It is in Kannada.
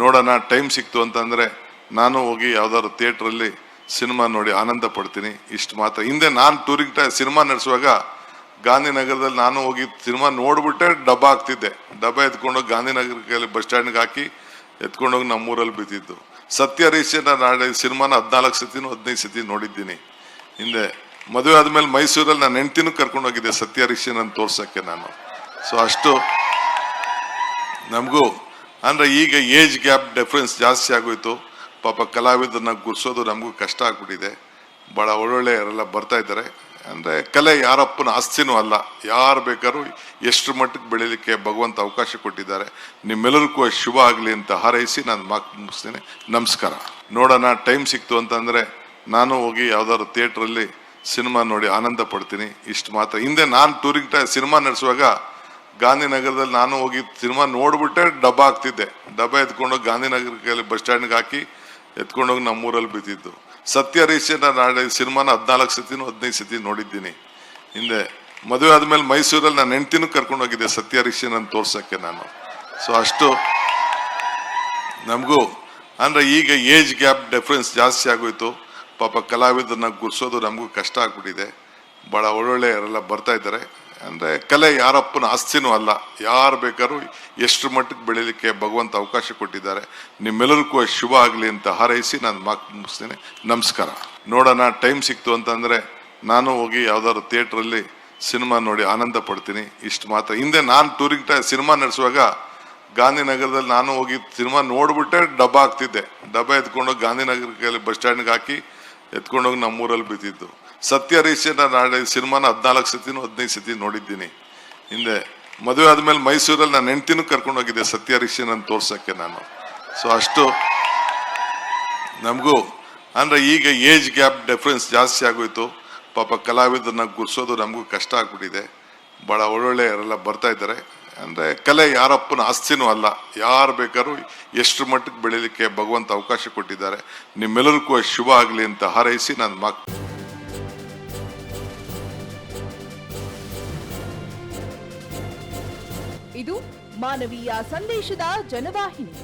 ನೋಡೋಣ, ಟೈಮ್ ಸಿಕ್ತು ಅಂತಂದರೆ ನಾನು ಹೋಗಿ ಯಾವ್ದಾದ್ರು ಥಿಯೇಟ್ರಲ್ಲಿ ಸಿನಿಮಾ ನೋಡಿ ಆನಂದ ಪಡ್ತೀನಿ. ಇಷ್ಟು ಮಾತ್ರ. ಹಿಂದೆ ನಾನು ಟೂರಿಂಗ್ ಟೈ ಸಿನಿಮಾ ನಡೆಸುವಾಗ ಗಾಂಧಿನಗರದಲ್ಲಿ ನಾನು ಹೋಗಿ ಸಿನಿಮಾ ನೋಡಿಬಿಟ್ಟೆ, ಡಬ್ಬ ಹಾಕ್ತಿದ್ದೆ. ಡಬ್ಬ ಎತ್ಕೊಂಡೋಗಿ ಗಾಂಧಿನಗರಕ್ಕೆ ಬಸ್ ಸ್ಟ್ಯಾಂಡ್ಗೆ ಹಾಕಿ ಎತ್ಕೊಂಡೋಗಿ ನಮ್ಮೂರಲ್ಲಿ ಬಿದ್ದಿದ್ದು. ಸತ್ಯ ಹರೀಶನ ನಾಳೆ ಸಿನಿಮಾನ ಹದಿನಾಲ್ಕು ಸತಿನೂ ಹದಿನೈದು ಸತಿ ನೋಡಿದ್ದೀನಿ. ಹಿಂದೆ ಮದುವೆ ಆದಮೇಲೆ ಮೈಸೂರಲ್ಲಿ ನಾನು ಹೆಂಡ್ತಿನೂ ಕರ್ಕೊಂಡು ಹೋಗಿದ್ದೆ, ಸತ್ಯ ಹರೀಶನ ತೋರ್ಸೋಕ್ಕೆ ನಾನು. ಸೊ ಅಷ್ಟು ನಮಗೂ ಅಂದ್ರೆ ಈಗ ಏಜ್ ಗ್ಯಾಪ್ ಡಿಫ್ರೆನ್ಸ್ ಜಾಸ್ತಿ ಆಗೋಯ್ತು. ಪಾಪ ಕಲಾವಿದರನ್ನ ಗುರ್ಸೋದು ನಮಗೂ ಕಷ್ಟ ಆಗ್ಬಿಟ್ಟಿದೆ. ಭಾಳ ಒಳ್ಳೊಳ್ಳೆಯವರೆಲ್ಲ ಬರ್ತಾ ಇದ್ದಾರೆ. ಅಂದರೆ ಕಲೆ ಯಾರಪ್ಪನ ಆಸ್ತಿನೂ ಅಲ್ಲ. ಯಾರು ಬೇಕಾದ್ರೂ ಎಷ್ಟು ಮಟ್ಟಕ್ಕೆ ಬೆಳೀಲಿಕ್ಕೆ ಭಗವಂತ ಅವಕಾಶ ಕೊಟ್ಟಿದ್ದಾರೆ. ನಿಮ್ಮೆಲ್ಲರಿಗೂ ಶುಭ ಆಗಲಿ ಅಂತ ಹಾರೈಸಿ ನಾನು ಮಾತು ಮುಗಿಸ್ತೇನೆ. ನಮಸ್ಕಾರ. ನೋಡೋಣ ಟೈಮ್ ಸಿಕ್ತು ಅಂತಂದರೆ ನಾನು ಹೋಗಿ ಯಾವ್ದಾದ್ರು ಥಿಯೇಟ್ರಲ್ಲಿ ಸಿನಿಮಾ ನೋಡಿ ಆನಂದ ಪಡ್ತೀನಿ. ಇಷ್ಟು ಮಾತ್ರ. ಹಿಂದೆ ನಾನು ಟೂರಿಗೆ ಸಿನಿಮಾ ನಡೆಸುವಾಗ ಗಾಂಧಿನಗರದಲ್ಲಿ ನಾನು ಹೋಗಿ ಸಿನಿಮಾ ನೋಡ್ಬಿಟ್ಟೆ, ಡಬ್ಬ ಹಾಕ್ತಿದ್ದೆ. ಡಬ್ಬ ಎತ್ಕೊಂಡೋಗಿ ಗಾಂಧಿನಗರಕ್ಕೆ ಬಸ್ ಸ್ಟ್ಯಾಂಡ್ಗೆ ಹಾಕಿ ಎತ್ಕೊಂಡೋಗಿ ನಮ್ಮೂರಲ್ಲಿ ಬಿದ್ದಿದ್ದು. ಸತ್ಯ ರೀಸಿಯನ್ನ ನಾಳೆ ಸಿನಿಮಾನ ಹದಿನಾಲ್ಕು ಸತಿನೂ ಹದಿನೈದು ಸತಿ ನೋಡಿದ್ದೀನಿ. ಹಿಂದೆ ಮದುವೆ ಆದಮೇಲೆ ಮೈಸೂರಲ್ಲಿ ನಾನು ಹೆಂಡ್ತಿನೂ ಕರ್ಕೊಂಡು ಹೋಗಿದ್ದೆ ಸತ್ಯ ಹರೀಶನ ತೋರ್ಸೋಕ್ಕೆ ನಾನು. ಸೊ ಅಷ್ಟು ನಮಗೂ. ಅಂದರೆ ಈಗ ಏಜ್ ಗ್ಯಾಪ್ ಡಿಫ್ರೆನ್ಸ್ ಜಾಸ್ತಿ ಆಗೋಯ್ತು. ಪಾಪ ಕಲಾವಿದರನ್ನ ಗುರ್ಸೋದು ನಮಗೂ ಕಷ್ಟ ಆಗ್ಬಿಟ್ಟಿದೆ. ಭಾಳ ಒಳ್ಳೊಳ್ಳೆಯವರೆಲ್ಲ ಬರ್ತಾ ಇದ್ದಾರೆ. ಅಂದರೆ ಕಲೆ ಯಾರಪ್ಪನ ಆಸ್ತಿನೂ ಅಲ್ಲ. ಯಾರು ಬೇಕಾದ್ರೂ ಎಷ್ಟು ಮಟ್ಟಕ್ಕೆ ಬೆಳೀಲಿಕ್ಕೆ ಭಗವಂತ ಅವಕಾಶ ಕೊಟ್ಟಿದ್ದಾರೆ. ನಿಮ್ಮೆಲ್ಲರಿಗೂ ಶುಭ ಆಗಲಿ ಅಂತ ಹಾರೈಸಿ ನಾನು ಮಾತು ಮುಗಿಸ್ತೇನೆ. ನಮಸ್ಕಾರ. ನೋಡೋಣ, ಟೈಮ್ ಸಿಕ್ತು ಅಂತಂದರೆ ನಾನು ಹೋಗಿ ಯಾವ್ದಾದ್ರು ಥಿಯೇಟ್ರಲ್ಲಿ ಸಿನಿಮಾ ನೋಡಿ ಆನಂದ ಪಡ್ತೀನಿ. ಇಷ್ಟು ಮಾತ್ರ. ಹಿಂದೆ ನಾನು ಟೂರಿಂಗ್ ಟೈ, ಸಿನಿಮಾ ನಡೆಸುವಾಗ ಗಾಂಧಿನಗರದಲ್ಲಿ ನಾನು ಹೋಗಿ ಸಿನಿಮಾ ನೋಡಿಬಿಟ್ಟೆ ಡಬ್ಬ ಹಾಕ್ತಿದ್ದೆ ಡಬ್ಬ ಎತ್ಕೊಂಡು ಗಾಂಧಿನಗರಕ್ಕೆ ಬಸ್ ಸ್ಟ್ಯಾಂಡ್ಗೆ ಹಾಕಿ ಎತ್ಕೊಂಡೋಗಿ ನಮ್ಮೂರಲ್ಲಿ ಬಿದ್ದಿದ್ದು. ಸತ್ಯ ರೀಸೆ ನಾಳೆ ಸಿನಿಮಾನ ಹದಿನಾಲ್ಕು ಸತಿನೂ ಹದಿನೈದು ಸತಿ ನೋಡಿದ್ದೀನಿ. ಹಿಂದೆ ಮದುವೆ ಆದಮೇಲೆ ಮೈಸೂರಲ್ಲಿ ನಾನು ಹೆಂಡ್ತಿನೂ ಕರ್ಕೊಂಡು ಹೋಗಿದ್ದೆ ಸತ್ಯ ಹರೀಶನ ತೋರ್ಸೋಕ್ಕೆ ನಾನು. ಸೊ ಅಷ್ಟು ನಮಗೂ. ಅಂದ್ರೆ ಈಗ ಏಜ್ ಗ್ಯಾಪ್ ಡಿಫ್ರೆನ್ಸ್ ಜಾಸ್ತಿ ಆಗೋಯ್ತು. ಪಾಪ ಕಲಾವಿದರನ್ನ ಗುರ್ಸೋದು ನಮಗೂ ಕಷ್ಟ ಆಗ್ಬಿಟ್ಟಿದೆ. ಭಾಳ ಒಳ್ಳೊಳ್ಳೆಯವರೆಲ್ಲ ಬರ್ತಾ ಇದ್ದಾರೆ. ಅಂದರೆ ಕಲೆ ಯಾರಪ್ಪನ ಆಸ್ತಿನೂ ಅಲ್ಲ. ಯಾರು ಬೇಕಾದ್ರೂ ಎಷ್ಟು ಮಟ್ಟಕ್ಕೆ ಬೆಳೀಲಿಕ್ಕೆ ಭಗವಂತ ಅವಕಾಶ ಕೊಟ್ಟಿದ್ದಾರೆ. ನಿಮ್ಮೆಲ್ಲರಿಗೂ ಶುಭ ಆಗಲಿ ಅಂತ ಹಾರೈಸಿ ನಾನು ಮಾ ಇದು ಮಾನವೀಯ ಸಂದೇಶದ ಜನವಾಹಿನಿ.